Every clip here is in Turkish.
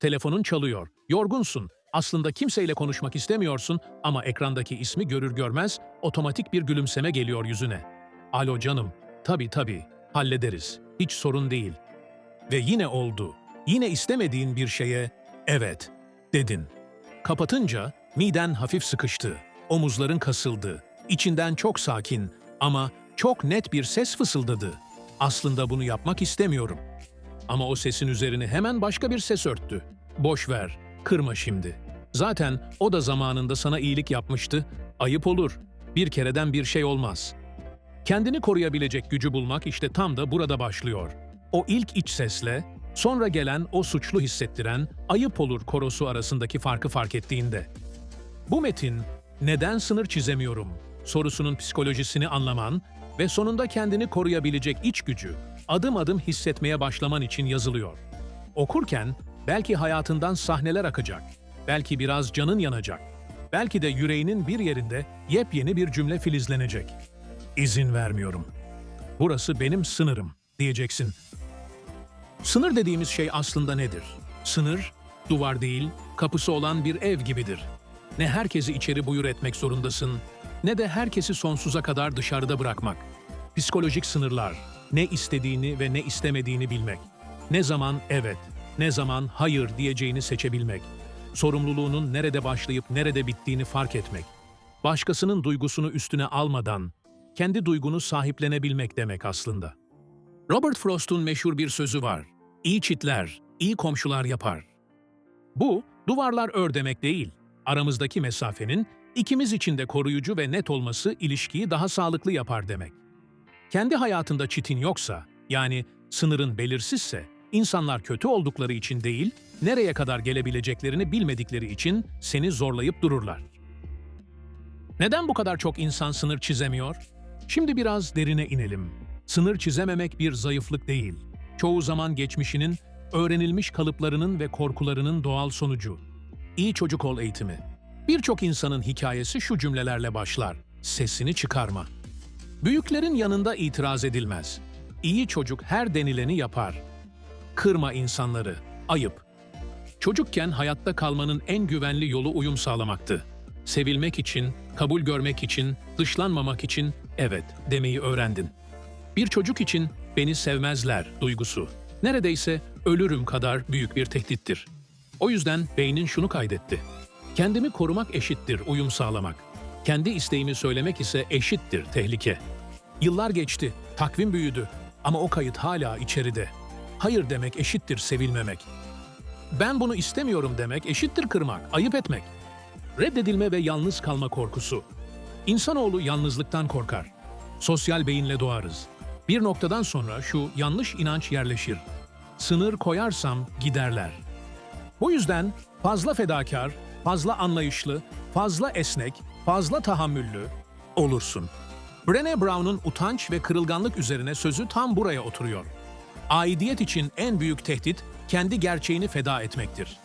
Telefonun çalıyor. Yorgunsun. Aslında kimseyle konuşmak istemiyorsun ama ekrandaki ismi görür görmez otomatik bir gülümseme geliyor yüzüne. Alo canım. Tabii tabii. Hallederiz. Hiç sorun değil. Ve yine oldu. Yine istemediğin bir şeye evet dedin. Kapatınca miden hafif sıkıştı. Omuzların kasıldı. İçinden çok sakin ama çok net bir ses fısıldadı. Aslında bunu yapmak istemiyorum. Ama o sesin üzerine hemen başka bir ses örttü. Boş ver, kırma şimdi. Zaten o da zamanında sana iyilik yapmıştı. Ayıp olur. Bir kereden bir şey olmaz. Kendini koruyabilecek gücü bulmak işte tam da burada başlıyor. O ilk iç sesle, sonra gelen o suçlu hissettiren ayıp olur korosu arasındaki farkı fark ettiğinde. Bu metin neden sınır çizemiyorum sorusunun psikolojisini anlaman ve sonunda kendini koruyabilecek iç gücü adım adım hissetmeye başlaman için yazılıyor. Okurken belki hayatından sahneler akacak, belki biraz canın yanacak, belki de yüreğinin bir yerinde yepyeni bir cümle filizlenecek. İzin vermiyorum. Burası benim sınırım diyeceksin. Sınır dediğimiz şey aslında nedir? Sınır, duvar değil, kapısı olan bir ev gibidir. Ne herkesi içeri buyur etmek zorundasın, ne de herkesi sonsuza kadar dışarıda bırakmak. Psikolojik sınırlar, ne istediğini ve ne istemediğini bilmek. Ne zaman evet, ne zaman hayır diyeceğini seçebilmek. Sorumluluğunun nerede başlayıp nerede bittiğini fark etmek. Başkasının duygusunu üstüne almadan, kendi duygunu sahiplenebilmek demek aslında. Robert Frost'un meşhur bir sözü var. İyi çitler, iyi komşular yapar. Bu, duvarlar ör demek değil. Aramızdaki mesafenin ikimiz için de koruyucu ve net olması ilişkiyi daha sağlıklı yapar demek. Kendi hayatında çitin yoksa, yani sınırın belirsizse, insanlar kötü oldukları için değil, nereye kadar gelebileceklerini bilmedikleri için seni zorlayıp dururlar. Neden bu kadar çok insan sınır çizemiyor? Şimdi biraz derine inelim. Sınır çizememek bir zayıflık değil. Çoğu zaman geçmişinin, öğrenilmiş kalıplarının ve korkularının doğal sonucu. İyi çocuk ol eğitimi. Birçok insanın hikayesi şu cümlelerle başlar. Sesini çıkarma. Büyüklerin yanında itiraz edilmez. İyi çocuk her denileni yapar. Kırma insanları. Ayıp. Çocukken hayatta kalmanın en güvenli yolu uyum sağlamaktı. Sevilmek için, kabul görmek için, dışlanmamak için evet demeyi öğrendin. Bir çocuk için beni sevmezler duygusu neredeyse ölürüm kadar büyük bir tehdittir. O yüzden beynin şunu kaydetti. Kendimi korumak eşittir uyum sağlamak. Kendi isteğimi söylemek ise eşittir tehlike. Yıllar geçti, takvim büyüdü ama o kayıt hala içeride. Hayır demek eşittir sevilmemek. Ben bunu istemiyorum demek eşittir kırmak, ayıp etmek. Reddedilme ve yalnız kalma korkusu. İnsanoğlu yalnızlıktan korkar. Sosyal beyinle doğarız. Bir noktadan sonra şu yanlış inanç yerleşir. Sınır koyarsam giderler. Bu yüzden fazla fedakar, fazla anlayışlı, fazla esnek, fazla tahammüllü olursun. Brené Brown'un utanç ve kırılganlık üzerine sözü tam buraya oturuyor. Aidiyet için en büyük tehdit kendi gerçeğini feda etmektir.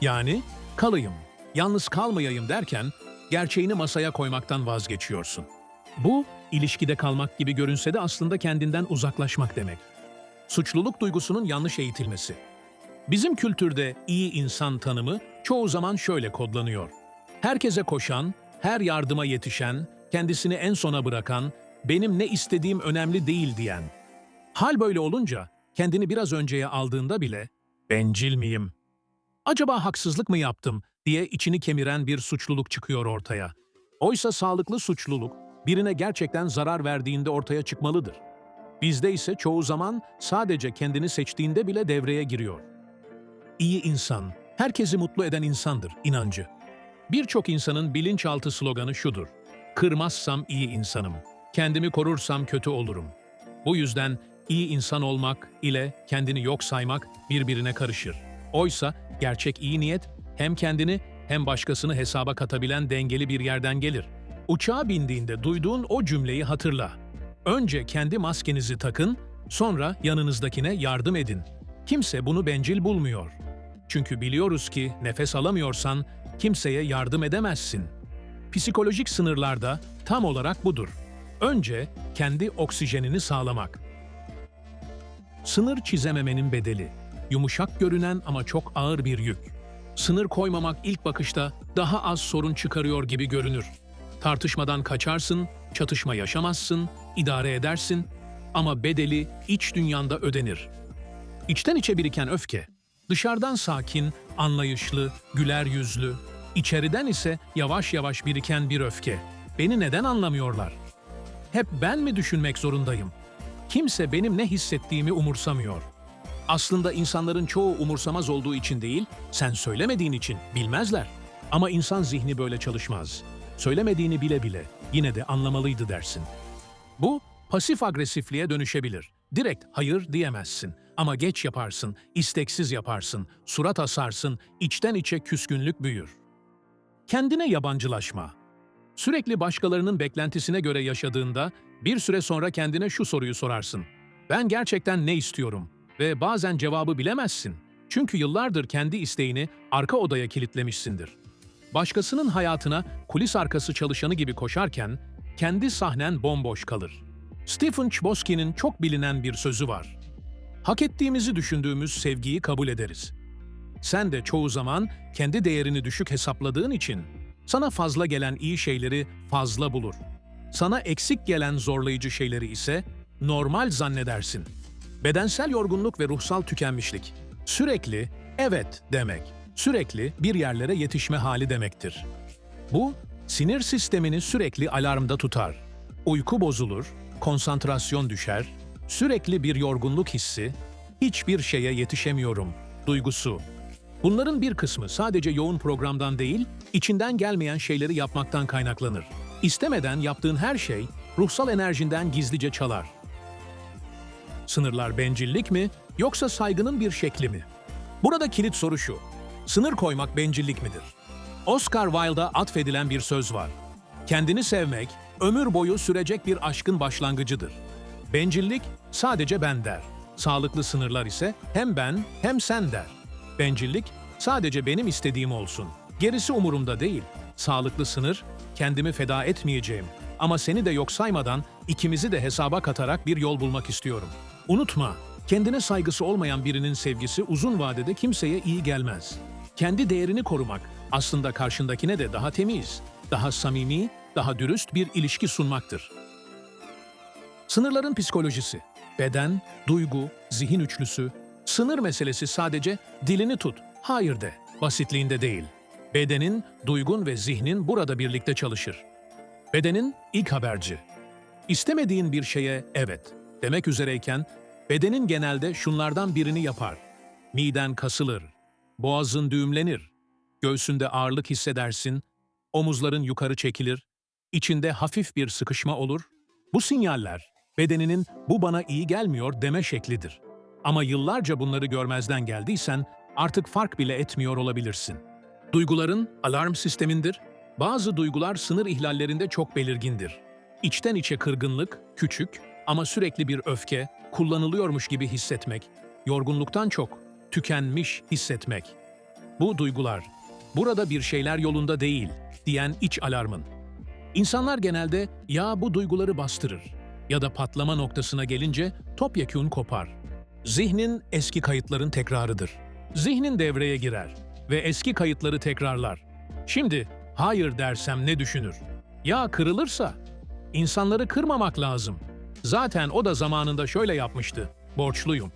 Yani kalayım, yalnız kalmayayım derken gerçeğini masaya koymaktan vazgeçiyorsun. Bu, ilişkide kalmak gibi görünse de aslında kendinden uzaklaşmak demek. Suçluluk duygusunun yanlış eğitilmesi. Bizim kültürde iyi insan tanımı çoğu zaman şöyle kodlanıyor. Herkese koşan, her yardıma yetişen, kendisini en sona bırakan, benim ne istediğim önemli değil diyen. Hal böyle olunca kendini biraz önceye aldığında bile bencil miyim? Acaba haksızlık mı yaptım diye içini kemiren bir suçluluk çıkıyor ortaya. Oysa sağlıklı suçluluk birine gerçekten zarar verdiğinde ortaya çıkmalıdır. Bizde ise çoğu zaman sadece kendini seçtiğinde bile devreye giriyor. İyi insan, herkesi mutlu eden insandır inancı. Birçok insanın bilinçaltı sloganı şudur. Kırmazsam iyi insanım. Kendimi korursam kötü olurum. Bu yüzden iyi insan olmak ile kendini yok saymak birbirine karışır. Oysa gerçek iyi niyet hem kendini hem başkasını hesaba katabilen dengeli bir yerden gelir. Uçağa bindiğinde duyduğun o cümleyi hatırla. Önce kendi maskenizi takın, sonra yanınızdakine yardım edin. Kimse bunu bencil bulmuyor. Çünkü biliyoruz ki nefes alamıyorsan kimseye yardım edemezsin. Psikolojik sınırlarda tam olarak budur. Önce kendi oksijenini sağlamak. Sınır çizememenin bedeli. Yumuşak görünen ama çok ağır bir yük. Sınır koymamak ilk bakışta daha az sorun çıkarıyor gibi görünür. Tartışmadan kaçarsın, çatışma yaşamazsın, idare edersin ama bedeli iç dünyanda ödenir. İçten içe biriken öfke, dışarıdan sakin, anlayışlı, güler yüzlü, içeriden ise yavaş yavaş biriken bir öfke. Beni neden anlamıyorlar? Hep ben mi düşünmek zorundayım? Kimse benim ne hissettiğimi umursamıyor. Aslında insanların çoğu umursamaz olduğu için değil, sen söylemediğin için bilmezler. Ama insan zihni böyle çalışmaz. Söylemediğini bile bile yine de anlamalıydı dersin. Bu pasif agresifliğe dönüşebilir. Direkt hayır diyemezsin ama geç yaparsın, isteksiz yaparsın, surat asarsın, içten içe küskünlük büyür. Kendine yabancılaşma. Sürekli başkalarının beklentisine göre yaşadığında bir süre sonra kendine şu soruyu sorarsın. Ben gerçekten ne istiyorum? Ve bazen cevabı bilemezsin. Çünkü yıllardır kendi isteğini arka odaya kilitlemişsindir. Başkasının hayatına kulis arkası çalışanı gibi koşarken kendi sahnen bomboş kalır. Stephen Chbosky'nin çok bilinen bir sözü var. Hak ettiğimizi düşündüğümüz sevgiyi kabul ederiz. Sen de çoğu zaman kendi değerini düşük hesapladığın için sana fazla gelen iyi şeyleri fazla bulur. Sana eksik gelen zorlayıcı şeyleri ise normal zannedersin. Bedensel yorgunluk ve ruhsal tükenmişlik. Sürekli evet demek, sürekli bir yerlere yetişme hali demektir. Bu, sinir sistemini sürekli alarmda tutar. Uyku bozulur, konsantrasyon düşer, sürekli bir yorgunluk hissi, hiçbir şeye yetişemiyorum duygusu. Bunların bir kısmı sadece yoğun programdan değil, içinden gelmeyen şeyleri yapmaktan kaynaklanır. İstemeden yaptığın her şey ruhsal enerjinden gizlice çalar. Sınırlar bencillik mi yoksa saygının bir şekli mi? Burada kilit soru şu. Sınır koymak bencillik midir? Oscar Wilde'a atfedilen bir söz var. Kendini sevmek, ömür boyu sürecek bir aşkın başlangıcıdır. Bencillik sadece ben der. Sağlıklı sınırlar ise hem ben hem sen der. Bencillik sadece benim istediğim olsun. Gerisi umurumda değil. Sağlıklı sınır, kendimi feda etmeyeceğim. Ama seni de yok saymadan ikimizi de hesaba katarak bir yol bulmak istiyorum. Unutma, kendine saygısı olmayan birinin sevgisi uzun vadede kimseye iyi gelmez. Kendi değerini korumak aslında karşındakine de daha temiz, daha samimi, daha dürüst bir ilişki sunmaktır. Sınırların psikolojisi, beden, duygu, zihin üçlüsü, sınır meselesi sadece dilini tut, hayır de, basitliğinde değil. Bedenin, duygun ve zihnin burada birlikte çalışır. Bedenin ilk haberci. İstemediğin bir şeye evet demek üzereyken bedenin genelde şunlardan birini yapar. Miden kasılır, boğazın düğümlenir, göğsünde ağırlık hissedersin, omuzların yukarı çekilir, içinde hafif bir sıkışma olur. Bu sinyaller bedeninin bu bana iyi gelmiyor deme şeklidir. Ama yıllarca bunları görmezden geldiysen artık fark bile etmiyor olabilirsin. Duyguların alarm sistemindir. Bazı duygular sınır ihlallerinde çok belirgindir. İçten içe kırgınlık, küçük ama sürekli bir öfke, kullanılıyormuş gibi hissetmek, yorgunluktan çok tükenmiş hissetmek. Bu duygular, burada bir şeyler yolunda değil diyen iç alarmın. İnsanlar genelde ya bu duyguları bastırır ya da patlama noktasına gelince topyekun kopar. Zihnin eski kayıtların tekrarıdır. Zihnin devreye girer ve eski kayıtları tekrarlar. Şimdi hayır dersem ne düşünür? Ya kırılırsa? İnsanları kırmamak lazım. Zaten o da zamanında şöyle yapmıştı. Borçluyum.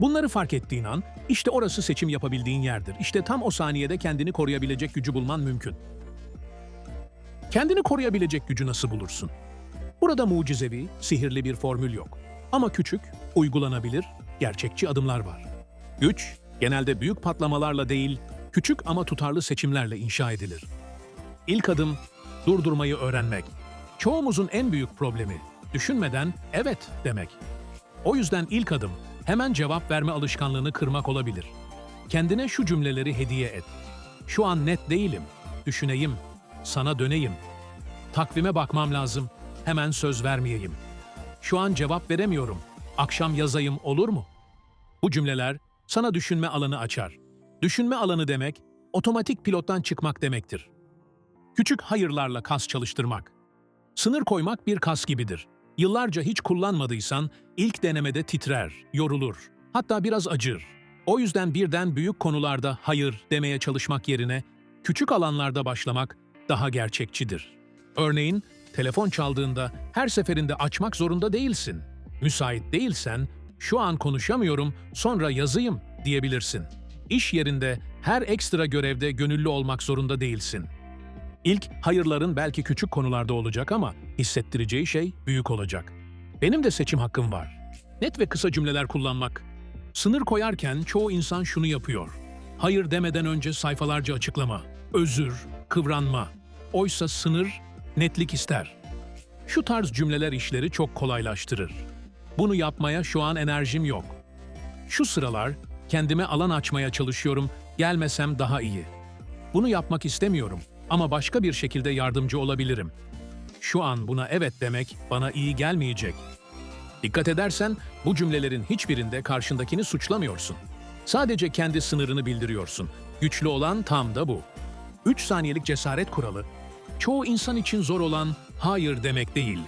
Bunları fark ettiğin an, işte orası seçim yapabildiğin yerdir. İşte tam o saniyede kendini koruyabilecek gücü bulman mümkün. Kendini koruyabilecek gücü nasıl bulursun? Burada mucizevi, sihirli bir formül yok. Ama küçük, uygulanabilir, gerçekçi adımlar var. Güç, genelde büyük patlamalarla değil, küçük ama tutarlı seçimlerle inşa edilir. İlk adım, durdurmayı öğrenmek. Çoğumuzun en büyük problemi, düşünmeden evet demek. O yüzden ilk adım, hemen cevap verme alışkanlığını kırmak olabilir. Kendine şu cümleleri hediye et. Şu an net değilim, düşüneyim, sana döneyim. Takvime bakmam lazım, hemen söz vermeyeyim. Şu an cevap veremiyorum, akşam yazayım olur mu? Bu cümleler sana düşünme alanı açar. Düşünme alanı demek, otomatik pilottan çıkmak demektir. Küçük hayırlarla kas çalıştırmak. Sınır koymak bir kas gibidir. Yıllarca hiç kullanmadıysan ilk denemede titrer, yorulur, hatta biraz acır. O yüzden birden büyük konularda hayır demeye çalışmak yerine küçük alanlarda başlamak daha gerçekçidir. Örneğin telefon çaldığında her seferinde açmak zorunda değilsin. Müsait değilsen şu an konuşamıyorum, sonra yazayım diyebilirsin. İş yerinde her ekstra görevde gönüllü olmak zorunda değilsin. İlk hayırların belki küçük konularda olacak ama hissettireceği şey büyük olacak. Benim de seçim hakkım var. Net ve kısa cümleler kullanmak. Sınır koyarken çoğu insan şunu yapıyor. Hayır demeden önce sayfalarca açıklama, özür, kıvranma. Oysa sınır netlik ister. Şu tarz cümleler işleri çok kolaylaştırır. Bunu yapmaya şu an enerjim yok. Şu sıralar kendime alan açmaya çalışıyorum, gelmesem daha iyi. Bunu yapmak istemiyorum ama başka bir şekilde yardımcı olabilirim. Şu an buna evet demek bana iyi gelmeyecek. Dikkat edersen bu cümlelerin hiçbirinde karşındakini suçlamıyorsun. Sadece kendi sınırını bildiriyorsun. Güçlü olan tam da bu. 3 saniyelik cesaret kuralı, çoğu insan için zor olan hayır demek değil.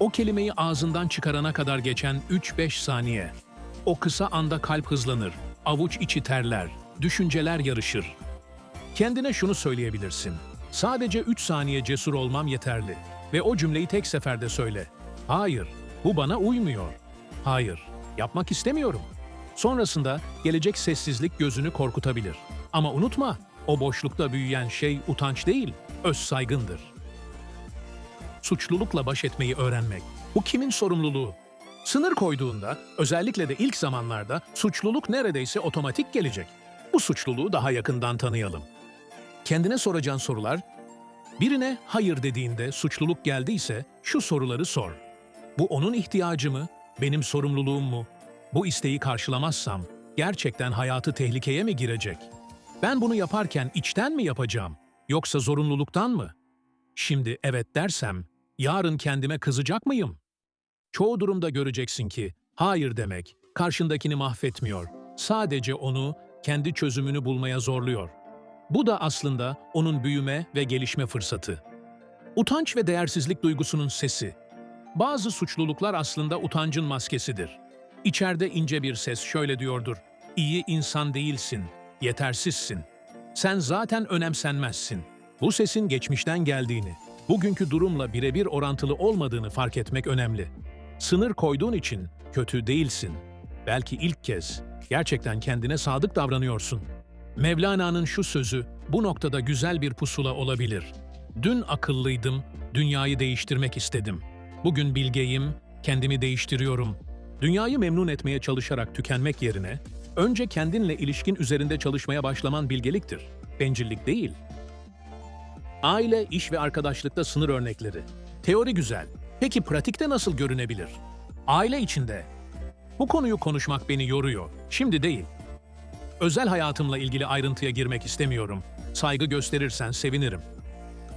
O kelimeyi ağzından çıkarana kadar geçen 3-5 saniye. O kısa anda kalp hızlanır, avuç içi terler, düşünceler yarışır. Kendine şunu söyleyebilirsin. Sadece 3 saniye cesur olmam yeterli. Ve o cümleyi tek seferde söyle. Hayır, bu bana uymuyor. Hayır, yapmak istemiyorum. Sonrasında gelecek sessizlik gözünü korkutabilir. Ama unutma, o boşlukta büyüyen şey utanç değil, öz saygındır. Suçlulukla baş etmeyi öğrenmek. Bu kimin sorumluluğu? Sınır koyduğunda, özellikle de ilk zamanlarda suçluluk neredeyse otomatik gelecek. Bu suçluluğu daha yakından tanıyalım. Kendine soracağın sorular, birine hayır dediğinde suçluluk geldiyse şu soruları sor. Bu onun ihtiyacı mı, benim sorumluluğum mu? Bu isteği karşılamazsam gerçekten hayatı tehlikeye mi girecek? Ben bunu yaparken içten mi yapacağım yoksa zorunluluktan mı? Şimdi evet dersem yarın kendime kızacak mıyım? Çoğu durumda göreceksin ki hayır demek karşındakini mahvetmiyor. Sadece onu kendi çözümünü bulmaya zorluyor. Bu da aslında onun büyüme ve gelişme fırsatı. Utanç ve değersizlik duygusunun sesi. Bazı suçluluklar aslında utancın maskesidir. İçeride ince bir ses şöyle diyordur. İyi insan değilsin, yetersizsin. Sen zaten önemsenmezsin. Bu sesin geçmişten geldiğini, bugünkü durumla birebir orantılı olmadığını fark etmek önemli. Sınır koyduğun için kötü değilsin. Belki ilk kez gerçekten kendine sadık davranıyorsun. Mevlana'nın şu sözü bu noktada güzel bir pusula olabilir. Dün akıllıydım, dünyayı değiştirmek istedim. Bugün bilgeyim, kendimi değiştiriyorum. Dünyayı memnun etmeye çalışarak tükenmek yerine, önce kendinle ilişkin üzerinde çalışmaya başlaman bilgeliktir. Bencillik değil. Aile, iş ve arkadaşlıkta sınır örnekleri. Teori güzel. Peki pratikte nasıl görünebilir? Aile içinde. Bu konuyu konuşmak beni yoruyor. Şimdi değil. Özel hayatımla ilgili ayrıntıya girmek istemiyorum. Saygı gösterirsen sevinirim.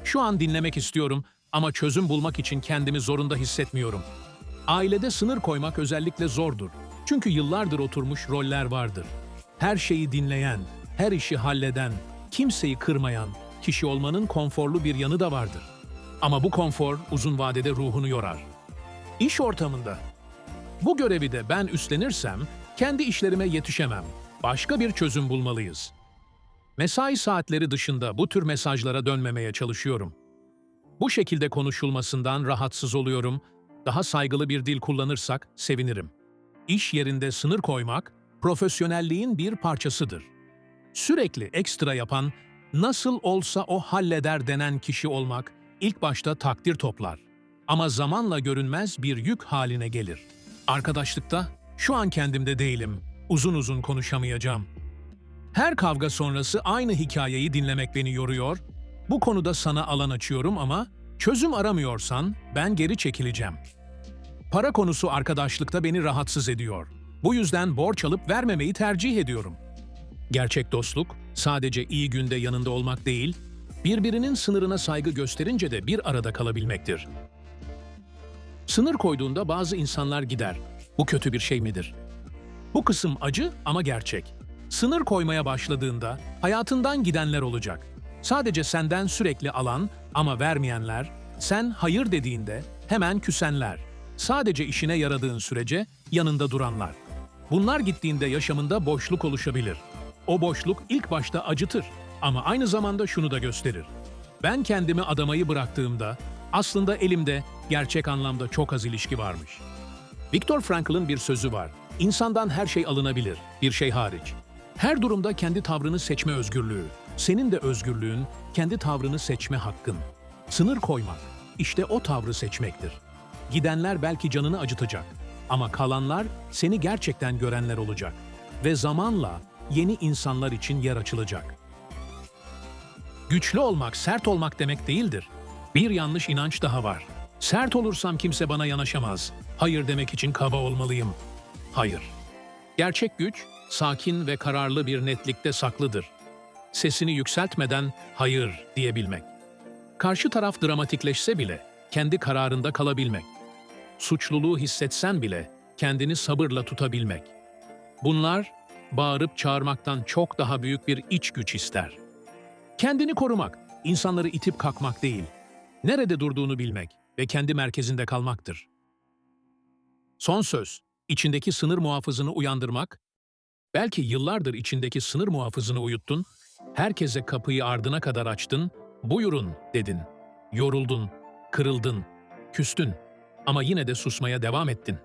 Şu an dinlemek istiyorum ama çözüm bulmak için kendimi zorunda hissetmiyorum. Ailede sınır koymak özellikle zordur. Çünkü yıllardır oturmuş roller vardır. Her şeyi dinleyen, her işi halleden, kimseyi kırmayan kişi olmanın konforlu bir yanı da vardır. Ama bu konfor uzun vadede ruhunu yorar. İş ortamında bu görevi de ben üstlenirsem kendi işlerime yetişemem. Başka bir çözüm bulmalıyız. Mesai saatleri dışında bu tür mesajlara dönmemeye çalışıyorum. Bu şekilde konuşulmasından rahatsız oluyorum. Daha saygılı bir dil kullanırsak sevinirim. İş yerinde sınır koymak profesyonelliğin bir parçasıdır. Sürekli ekstra yapan, nasıl olsa o halleder denen kişi olmak ilk başta takdir toplar. Ama zamanla görünmez bir yük haline gelir. Arkadaşlıkta şu an kendimde değilim. Uzun uzun konuşamayacağım. Her kavga sonrası aynı hikayeyi dinlemek beni yoruyor. Bu konuda sana alan açıyorum ama çözüm aramıyorsan ben geri çekileceğim. Para konusu arkadaşlıkta beni rahatsız ediyor. Bu yüzden borç alıp vermemeyi tercih ediyorum. Gerçek dostluk sadece iyi günde yanında olmak değil, birbirinin sınırına saygı gösterince de bir arada kalabilmektir. Sınır koyduğunda bazı insanlar gider. Bu kötü bir şey midir? Bu kısım acı ama gerçek. Sınır koymaya başladığında hayatından gidenler olacak. Sadece senden sürekli alan ama vermeyenler, sen hayır dediğinde hemen küsenler. Sadece işine yaradığın sürece yanında duranlar. Bunlar gittiğinde yaşamında boşluk oluşabilir. O boşluk ilk başta acıtır ama aynı zamanda şunu da gösterir. Ben kendimi adamayı bıraktığımda aslında elimde gerçek anlamda çok az ilişki varmış. Viktor Frankl'ın bir sözü var. İnsandan her şey alınabilir, bir şey hariç. Her durumda kendi tavrını seçme özgürlüğü. Senin de özgürlüğün, kendi tavrını seçme hakkın. Sınır koymak, işte o tavrı seçmektir. Gidenler belki canını acıtacak ama kalanlar seni gerçekten görenler olacak. Ve zamanla yeni insanlar için yer açılacak. Güçlü olmak, sert olmak demek değildir. Bir yanlış inanç daha var. Sert olursam kimse bana yanaşamaz. Hayır demek için kaba olmalıyım. Hayır. Gerçek güç, sakin ve kararlı bir netlikte saklıdır. Sesini yükseltmeden hayır diyebilmek. Karşı taraf dramatikleşse bile kendi kararında kalabilmek. Suçluluğu hissetsen bile kendini sabırla tutabilmek. Bunlar bağırıp çağırmaktan çok daha büyük bir iç güç ister. Kendini korumak, insanları itip kalkmak değil, nerede durduğunu bilmek ve kendi merkezinde kalmaktır. Son söz, içindeki sınır muhafızını uyandırmak, belki yıllardır içindeki sınır muhafızını uyuttun, herkese kapıyı ardına kadar açtın, buyurun dedin, yoruldun, kırıldın, küstün ama yine de susmaya devam ettin.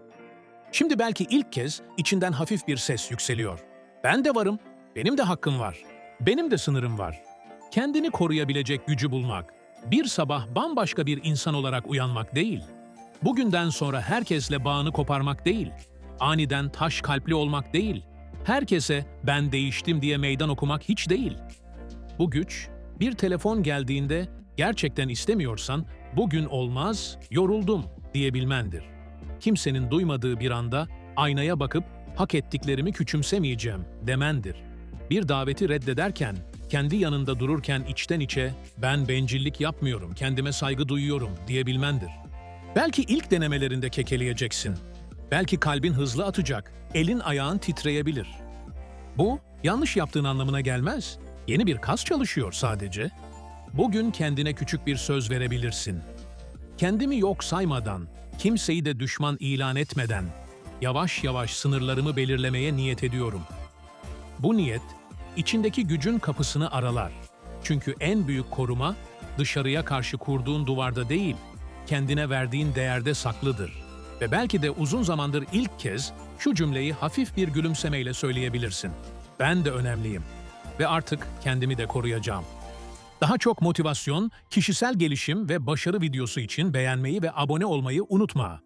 Şimdi belki ilk kez içinden hafif bir ses yükseliyor. Ben de varım, benim de hakkım var, benim de sınırım var. Kendini koruyabilecek gücü bulmak, bir sabah bambaşka bir insan olarak uyanmak değil. Bugünden sonra herkesle bağını koparmak değil. Aniden taş kalpli olmak değil. Herkese ben değiştim diye meydan okumak hiç değil. Bu güç, bir telefon geldiğinde gerçekten istemiyorsan bugün olmaz, yoruldum diyebilmendir. Kimsenin duymadığı bir anda aynaya bakıp hak ettiklerimi küçümsemeyeceğim demendir. Bir daveti reddederken, kendi yanında dururken içten içe ben bencillik yapmıyorum, kendime saygı duyuyorum diyebilmendir. Belki ilk denemelerinde kekeleyeceksin. Belki kalbin hızlı atacak, elin ayağın titreyebilir. Bu yanlış yaptığın anlamına gelmez. Yeni bir kas çalışıyor sadece. Bugün kendine küçük bir söz verebilirsin. Kendimi yok saymadan, kimseyi de düşman ilan etmeden, yavaş yavaş sınırlarımı belirlemeye niyet ediyorum. Bu niyet, içindeki gücün kapısını aralar. Çünkü en büyük koruma, dışarıya karşı kurduğun duvarda değil, kendine verdiğin değerde saklıdır. Ve belki de uzun zamandır ilk kez şu cümleyi hafif bir gülümsemeyle söyleyebilirsin. Ben de önemliyim ve artık kendimi de koruyacağım. Daha çok motivasyon, kişisel gelişim ve başarı videosu için beğenmeyi ve abone olmayı unutma.